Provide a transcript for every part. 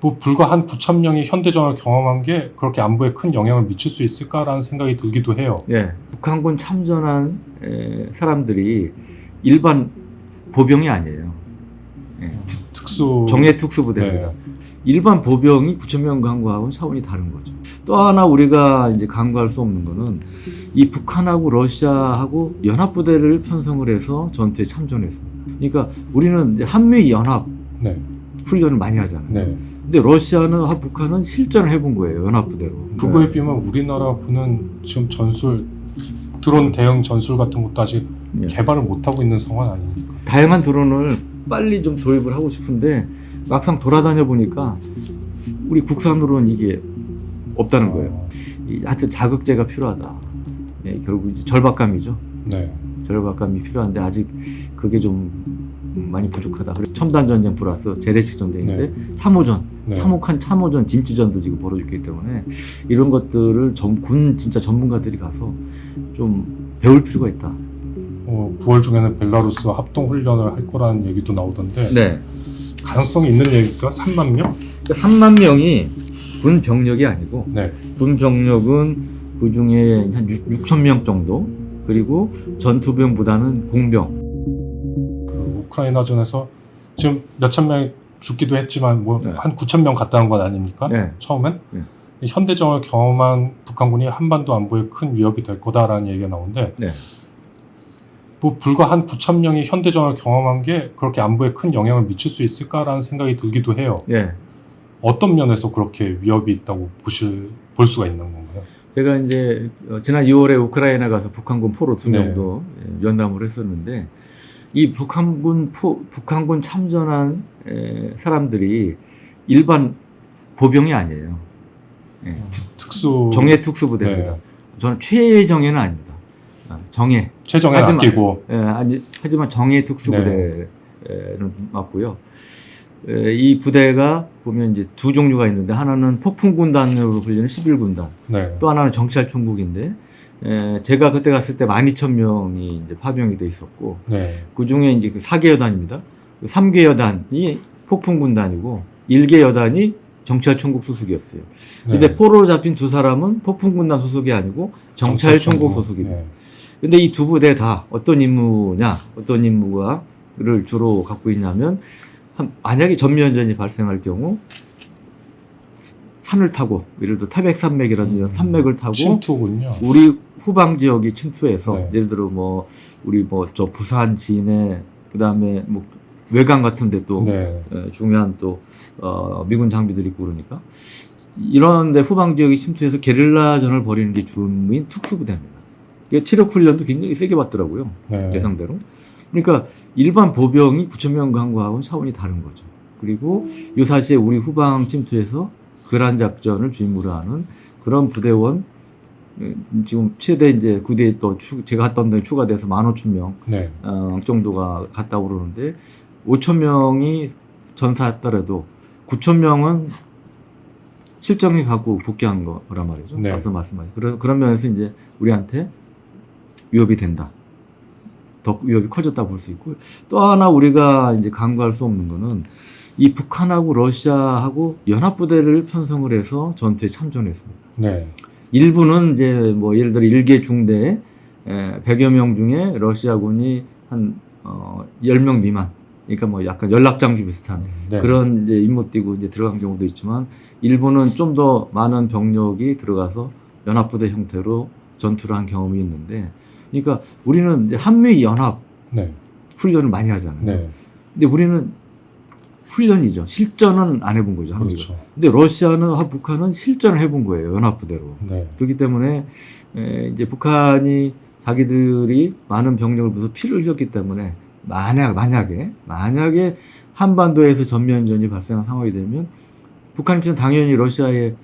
뭐 불과 한 9천 명이 현대전을 경험한 게 그렇게 안보에 큰 영향을 미칠 수 있을까라는 생각이 들기도 해요. 예, 북한군 참전한 에, 사람들이 일반 보병이 아니에요. 예, 특수 정예 특수부대입니다. 네. 일반 보병이 9천 명 간과하고는 차원이 다른 거죠. 또 하나 우리가 이제 간과할 수 없는 거는 이 북한하고 러시아하고 연합 부대를 편성을 해서 전투에 참전했습니다. 그러니까 우리는 이제 한미 연합 네. 훈련을 많이 하잖아요. 네. 근데 러시아는 하- 북한은 실전을 해본 거예요 연합부대로. 그거에 비하면 우리나라 군은 지금 전술 드론 대응 전술 같은 것도 아직 예. 개발을 못 하고 있는 상황 아닙니까? 다양한 드론을 빨리 좀 도입을 하고 싶은데 막상 돌아다녀 보니까 우리 국산으로는 이게 없다는 거예요. 이 하여튼 자극제가 필요하다. 예, 결국 이제 절박감이죠. 네. 절박감이 필요한데 아직 그게 좀 많이 부족하다. 그래서 첨단 전쟁 플러스 재래식 전쟁인데 참호전, 네. 참혹한 참호전, 진지전도 지금 벌어지고 있기 때문에 이런 것들을 전, 군 진짜 전문가들이 가서 좀 배울 필요가 있다. 어, 9월 중에는 벨라루스 합동 훈련을 할 거라는 얘기도 나오던데 네. 가능성이 있는 얘기가 3만 명? 그러니까 3만 명이 군 병력이 아니고 네. 군 병력은 그 중에 한 6, 천명 정도 그리고 전투병보다는 공병 그 우크라이나전에서 지금 몇천 명이 죽기도 했지만 뭐 네. 한 9천 명 갔다는 건 아닙니까? 네. 처음엔 네. 이 현대전을 경험한 북한군이 한반도 안보에 큰 위협이 될 거다라는 얘기가 나오는데 네. 뭐 불과 한 9천 명이 현대전을 경험한 게 그렇게 안보에 큰 영향을 미칠 수 있을까라는 생각이 들기도 해요. 예. 어떤 면에서 그렇게 위협이 있다고 보실 볼 수가 있는 건가요? 제가 이제 어, 지난 2월에 우크라이나 가서 북한군 포로 두 네. 명도 예, 면담을 했었는데 이 북한군 포, 북한군 참전한 에, 사람들이 일반 보병이 아니에요. 예, 특수 정예 특수부대입니다. 네. 저는 최정예는 아닙니다. 아, 정예. 최정예 하지만- 아끼고 예, 아니, 하지만 정예 특수부대는 맞고요. 에, 이 부대가 보면 이제 두 종류가 있는데 하나는 폭풍군단으로 불리는 11군단, 네. 또 하나는 정찰 총국인데 에, 제가 그때 갔을 때 12,000명이 이제 파병이 돼 있었고 네. 그 중에 이제 그 4개 여단입니다. 3개 여단이 폭풍군단이고 1개 여단이 정찰 총국 소속이었어요. 근데 네. 포로로 잡힌 두 사람은 폭풍군단 소속이 아니고 정찰 총국 소속입니다. 네. 근데 이 두 부대 다 어떤 임무냐, 어떤 임무가를 주로 갖고 있냐면 한- 만약에 전면전이 발생할 경우 산을 타고 예를 들어 태백산맥이라든지 음. 산맥을 타고 침투군요. 우리 후방 지역이 침투해서 네. 예를 들어 뭐 우리 뭐 저 부산 진해 그다음에 뭐 외강 같은데 또 네. 에, 중요한 또 어, 미군 장비들이 있고 그러니까 이런데 후방 지역이 침투해서 게릴라전을 벌이는 게 주무인 특수부대입니다. 이게 체력 훈련도 굉장히 세게 받더라고요. 네. 예상대로. 그러니까 일반 보병이 9천 명 간과하고는 차원이 다른 거죠. 그리고 유사시에 우리 후방 침투해서 교란 작전을 주임무로 하는 그런 부대원 에, 지금 최대 이제 구대에 또 추- 제가 갔던 데 추가돼서 15,000명 네. 어, 정도가 갔다고 그러는데 5천 명이 전사했더라도 9천 명은 실정해 갖고 복귀한 거란 말이죠. 네. 앞서 말씀하신 그런 그런 면에서 이제 우리한테 위협이 된다. 더 위협이 커졌다 볼수 있고 또 하나 우리가 이제 간과할 수 없는 거는 이 북한하고 러시아하고 연합부대를 편성을 해서 전투에 참전했습니다. 네. 일부는 이제 뭐 예를 들어 일개 중대 에, 100여 명 중에 러시아군이 한 어, 10명 미만 그러니까 뭐 약간 연락장비 비슷한 네. 그런 이제 임무 띄고 이제 들어간 경우도 있지만 일부는 좀더 많은 병력이 들어가서 연합부대 형태로 전투를 한 경험이 있는데 그러니까 우리는 이제 한미 연합 네. 훈련을 많이 하잖아요. 네. 근데 우리는 훈련이죠. 실전은 안 해본 거죠. 한미가. 그렇죠. 근데 러시아는 하- 북한은 실전을 해본 거예요. 연합부대로. 네. 그렇기 때문에 에, 이제 북한이 자기들이 많은 병력을 모두 피를 흘렸기 때문에 만약 만약에 만약에 한반도에서 전면전이 발생한 상황이 되면 북한 입장은 당연히 러시아에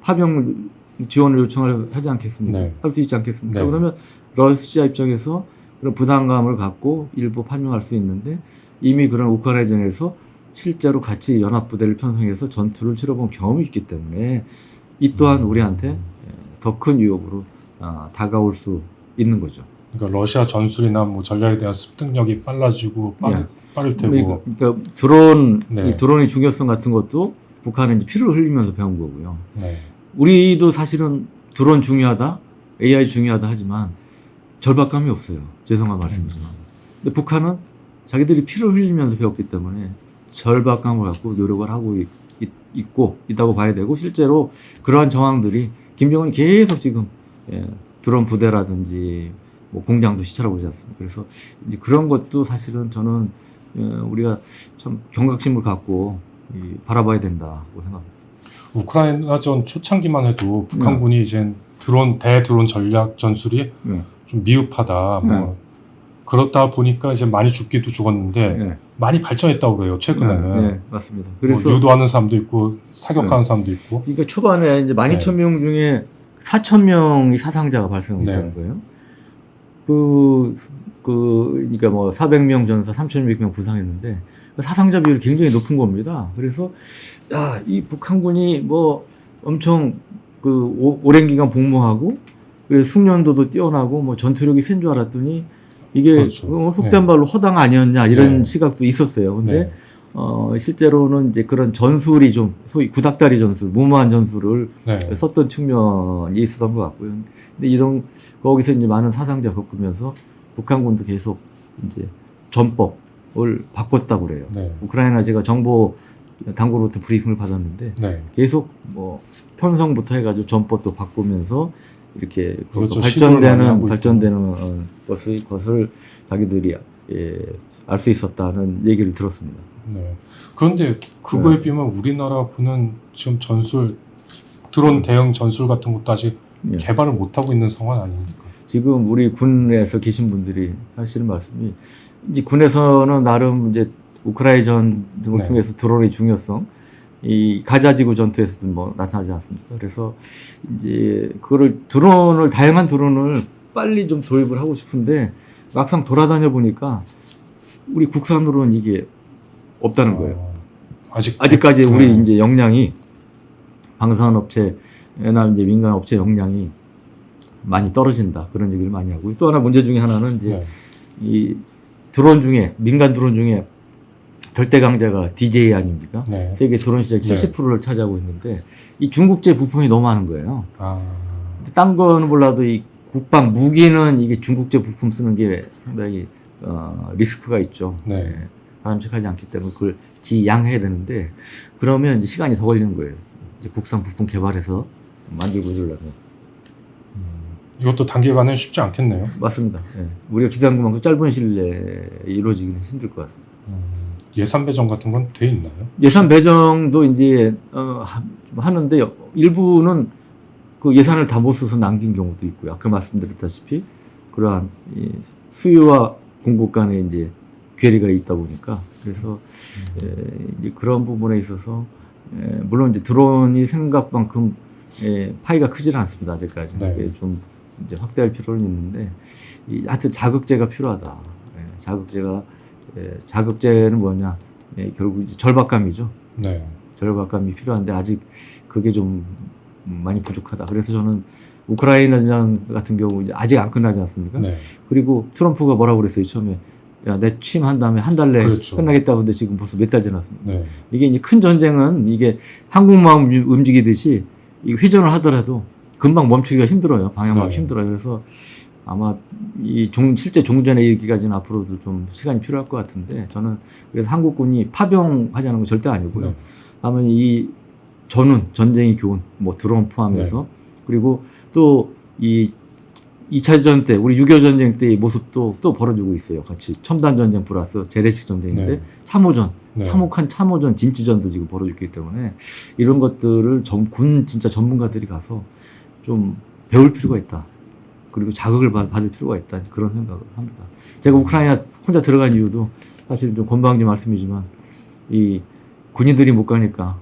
파병 지원을 요청을 하지 않겠습니까? 네. 할수 있지 않겠습니까? 네. 그러면 러시아 입장에서 그런 부담감을 갖고 일부 파병할 수 있는데 이미 그런 우크라이나전에서 실제로 같이 연합부대를 편성해서 전투를 치러본 경험이 있기 때문에 이 또한 음. 우리한테 더큰 위협으로 아, 다가올 수 있는 거죠. 그러니까 러시아 전술이나 뭐 전략에 대한 습득력이 빨라지고 빠르, 네. 빠를 테고. 그러니까, 드론, 네. 이 드론의 중요성 같은 것도 북한은 피를 흘리면서 배운 거고요. 네. 우리도 사실은 드론 중요하다, AI 중요하다 하지만 절박감이 없어요. 죄송한 말씀이지만. 근데 북한은 자기들이 피를 흘리면서 배웠기 때문에 절박감을 갖고 노력을 하고 있, 고 있다고 봐야 되고 실제로 그러한 정황들이 김정은이 계속 지금 예, 드론 부대라든지 뭐 공장도 시찰하고 있지 않습니까? 그래서 이제 그런 것도 사실은 저는 예, 우리가 참 경각심을 갖고 이, 바라봐야 된다고 생각합니다. 우크라이나전 초창기만 해도 네. 북한군이 이제 드론 대 드론 전략 전술이 네. 좀 미흡하다. 뭐 네. 그렇다 보니까 이제 많이 죽기도 죽었는데 예. 많이 발전했다고 그래요. 최근에는 네, 네, 맞습니다. 뭐 그래서 유도하는 사람도 있고 사격하는 사람도 있고. 그러니까 초반에 이제 12,000명 중에 4,000명이 사상자가 발생했다는 네. 거예요. 그, 그, 그러니까 뭐 400명 전사 3,600명 부상했는데 그 사상자 비율이 굉장히 높은 겁니다. 그래서 야, 이 북한군이 뭐 엄청 그 오, 오랜 기간 복무하고 그래서 숙련도도 뛰어나고 뭐 전투력이 센 줄 알았더니 이게 그렇죠. 어, 속된 말로 허당 아니었냐 이런 네. 시각도 있었어요. 근데 네. 어, 실제로는 이제 그런 전술이 좀 소위 구닥다리 전술, 무모한 전술을 네. 썼던 측면이 있었던 것 같고요. 근데 이런 거기서 이제 많은 사상자 겪으면서 북한군도 계속 이제 전법을 바꿨다고 그래요. 네. 우크라이나 제가 정보 당국으로부터 브리핑을 받았는데 네. 계속 뭐 편성부터 해가지고 전법도 바꾸면서 이렇게 그 그렇죠. 발전되는 발전되는 어, 것을 것을 자기들이 예, 알 수 있었다는 얘기를 들었습니다. 네. 그런데 그거에 네. 비하면 우리나라 군은 지금 전술 드론 대응 전술 같은 것도 아직 예. 개발을 못 하고 있는 상황 아닙니까? 지금 우리 군에서 계신 분들이 하시는 말씀이 이제 군에서는 나름 이제 우크라이나 전쟁을 네. 통해서 드론의 중요성 이 가자지구 전투에서도 뭐 나타나지 않습니까? 그래서 이제 그거를 드론을 다양한 드론을 빨리 좀 도입을 하고 싶은데 막상 돌아다녀 보니까 우리 국산으로는 이게 없다는 거예요. 어, 아직 아직까지 우리 네. 이제 역량이 방산 업체나 이제 민간 업체 역량이 많이 떨어진다 그런 얘기를 많이 하고 또 하나 문제 중에 하나는 이제 네. 이 드론 중에 민간 드론 중에 절대 강자가 DJI 아닙니까? 네. 세계 드론 시장 네. 70%를 차지하고 있는데 이 중국제 부품이 너무 많은 거예요. 아, 딴 거는 몰라도 이 국방 무기는 이게 중국제 부품 쓰는 게 상당히 어, 리스크가 있죠. 네. 예, 바람직하지 않기 때문에 그걸 지양해야 되는데 그러면 이제 시간이 더 걸리는 거예요. 이제 국산 부품 개발해서 만들고 이러려면 음, 이것도 단기간에 쉽지 않겠네요. 맞습니다. 예. 우리가 기대한 것만큼 짧은 시일 내에 이루어지기는 힘들 것 같습니다. 음, 예산 배정 같은 건 돼 있나요? 예산 배정도 이제 어, 하- 하는데 일부는 그 예산을 다 못 써서 남긴 경우도 있고요. 아까 말씀드렸다시피 그러한 이 수요와 공급 간에 이제 괴리가 있다 보니까 그래서 음. 에, 이제 그런 부분에 있어서 에, 물론 이제 드론이 생각만큼 에, 파이가 크지는 않습니다 아직까지 네. 네. 좀 이제 확대할 필요는 있는데 이, 하여튼 자극제가 필요하다. 예, 자극제가 예, 자극제는 뭐냐? 예, 결국 이제 절박감이죠. 네. 절박감이 필요한데 아직 그게 좀 많이 부족하다. 그래서 저는 우크라이나전 같은 경우 이제 아직 안 끝나지 않습니까? 네. 그리고 트럼프가 뭐라고 그랬어요 처음에 야 내 취임한 다음에 한 달 내에 그렇죠. 끝나겠다고 근데 지금 벌써 몇 달 지났습니다. 네. 이게 이제 큰 전쟁은 이게 한국마음 움직이듯이 이 회전을 하더라도 금방 멈추기가 힘들어요. 방향하기 네. 힘들어요. 그래서 아마 이 종, 실제 종전에 이르기까지는 앞으로도 좀 시간이 필요할 것 같은데 저는 그래서 한국군이 파병하자는 건 절대 아니고요. 네. 다만 이 전운, 전쟁의 교훈, 뭐 드론 포함해서 네. 그리고 또이 2차 전쟁 때 우리 6.25 전쟁 때의 모습도 또 벌어지고 있어요. 같이 첨단 전쟁 플러스 재래식 전쟁인데 네. 참호전, 네. 참혹한 참호전, 진치전도 지금 벌어지고 있기 때문에 이런 것들을 전, 군 진짜 전문가들이 가서 좀 배울 필요가 있다. 그리고 자극을 받, 받을 필요가 있다. 그런 생각을 합니다. 제가 우크라이나 혼자 들어간 이유도 사실 좀 건방진 말씀이지만 이 군인들이 못 가니까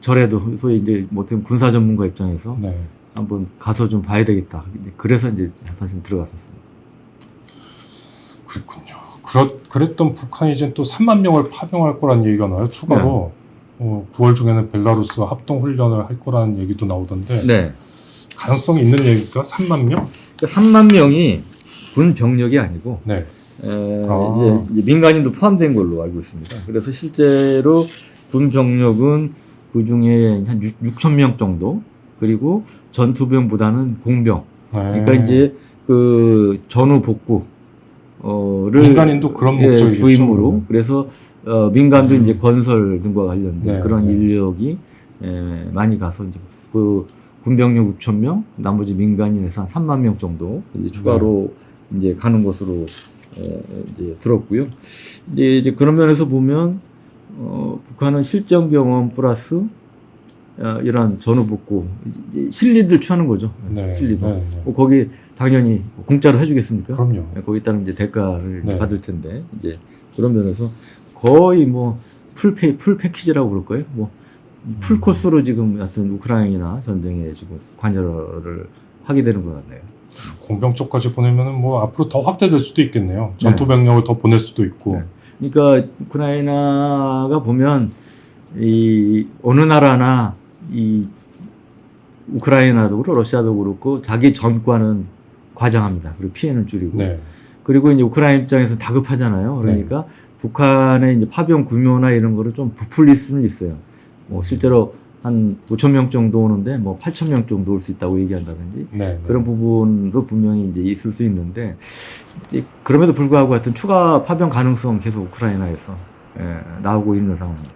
저래도 소위 이제 뭐 어떤 군사 전문가 입장에서 네. 한번 가서 좀 봐야 되겠다. 이제 그래서 이제 사실 들어갔었습니다. 그렇군요. 그렇, 그랬던 북한이 이제 또 3만 명을 파병할 거란 얘기가 나와요. 추가로. 어, 9월 중에는 벨라루스 합동 훈련을 할 거라는 얘기도 나오던데 네. 가능성이 있는 얘기가 3만 명? 그러니까 3만 명이 군 병력이 아니고 네. 에, 아. 이제, 민간인도 포함된 걸로 알고 있습니다. 그래서 실제로 군 병력은 그 중에 한 6, 천명 정도 그리고 전투병보다는 공병. 그러니까 네. 이제 그 전후 복구 어를 민간인도 그런 예, 목적이겠죠. 주임으로 그래서 어, 민간도 이제 건설 등과 관련된 네, 그런 네. 인력이 에, 많이 가서 이제 그 군병력 6천 명, 나머지 민간인에서 한 3만 명 정도 이제 추가로 네. 이제 가는 것으로 에, 이제 들었고요. 이제 이제 그런 면에서 보면 어, 북한은 실전 경험 플러스 어, 이런 전후 복구 이제 실리들 취하는 거죠. 네. 실리도. 네, 네. 뭐 거기 당연히 공짜로 해주겠습니까? 그럼요. 네, 거기에 따른 이제 대가를 이제 네. 받을 텐데 이제 그런 면에서 거의 뭐 풀페 풀 패키지라고 그럴까요? 뭐 풀 음. 코스로 지금 하여튼 우크라이나 전쟁에 지금 관여를 하게 되는 것 같네요. 공병 쪽까지 보내면은 뭐 앞으로 더 확대될 수도 있겠네요. 전투 병력을 더 보낼 수도 있고. 네. 그러니까 우크라이나가 보면 이 어느 나라나 이 우크라이나도 그렇고 러시아도 그렇고 자기 전과는 과장합니다. 그리고 피해는 줄이고. 네. 그리고 이제 우크라이나 입장에서 다급하잖아요. 그러니까 북한의 이제 파병 규모나 이런 거를 좀 부풀릴 수는 있어요. 뭐 실제로 한 5천 명 정도 오는데 뭐 8천 명 정도 올 수 있다고 얘기한다든지 네. 네. 그런 부분도 분명히 이제 있을 수 있는데 이제 그럼에도 불구하고 하여튼 추가 파병 가능성 계속 우크라이나에서 예, 나오고 있는 상황입니다.